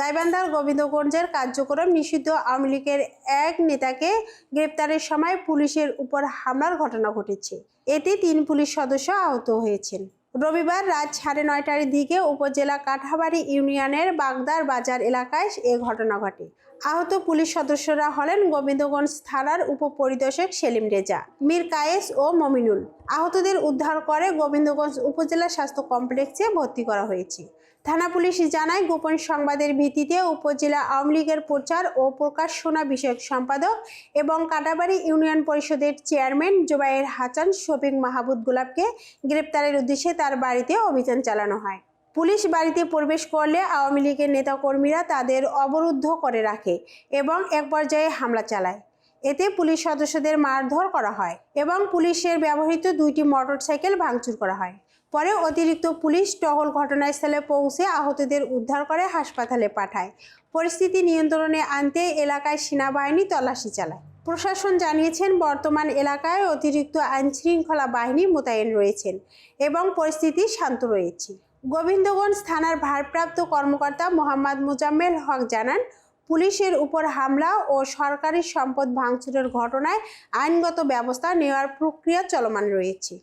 গাইবান্ধার গোবিন্দগঞ্জের কার্যক্রম নিষিদ্ধ আওয়ামী লীগের এক নেতাকে গ্রেপ্তারের সময় পুলিশের উপর হামলার ঘটনা ঘটেছে। এতে তিন পুলিশ সদস্য আহত হয়েছেন। রবিবার রাত সাড়ে নয়টার দিকে উপজেলা কাঠাবাড়ি ইউনিয়নের বাগদার বাজার এলাকায় এ ঘটনা ঘটে। আহত পুলিশ সদস্যরা হলেন গোবিন্দগঞ্জ থানার উপপরিদর্শক সেলিম রেজা, মীর কায়েস ও মমিনুল। আহতদের উদ্ধার করে গোবিন্দগঞ্জ উপজেলা স্বাস্থ্য কমপ্লেক্সে ভর্তি করা হয়েছে। থানা পুলিশ জানায়, গোপন সংবাদের ভিত্তিতে উপজেলা আওয়ামী লীগের প্রচার ও প্রকাশনা বিষয়ক সম্পাদক এবং কাটাবাড়ি ইউনিয়ন পরিষদের চেয়ারম্যান জোবায়ের হাসান শফিক মাহবুদ গুলাবকে গ্রেপ্তারের উদ্দেশ্যে তার বাড়িতে অভিযান চালানো হয়। পুলিশ বাড়িতে প্রবেশ করলে আওয়ামী লীগের নেতাকর্মীরা তাদের অবরুদ্ধ করে রাখে এবং এক পর্যায়ে হামলা চালায়। এতে পুলিশ সদস্যদের মারধর করা হয় এবং পুলিশের ব্যবহৃত দুইটি মোটরসাইকেল ভাঙচুর করা হয়। পরে অতিরিক্ত পুলিশ টহল ঘটনাস্থলে পৌঁছে আহতদের উদ্ধার করে হাসপাতালে পাঠায়। পরিস্থিতি নিয়ন্ত্রণে আনতে এলাকায় সেনাবাহিনী তল্লাশি চালায়। প্রশাসন জানিয়েছেন, বর্তমান এলাকায় অতিরিক্ত আইনশৃঙ্খলা বাহিনী মোতায়েন রয়েছেন এবং পরিস্থিতি শান্ত রয়েছে। গোবিন্দগঞ্জ থানার ভারপ্রাপ্ত কর্মকর্তা মোহাম্মদ মুজাম্মেল হক জানান পুলিশের উপর হামলা ও সরকারি সম্পদ ভাঙচুরের ঘটনায় আইনগত ব্যবস্থা নেওয়ার প্রক্রিয়া চলমান রয়েছে।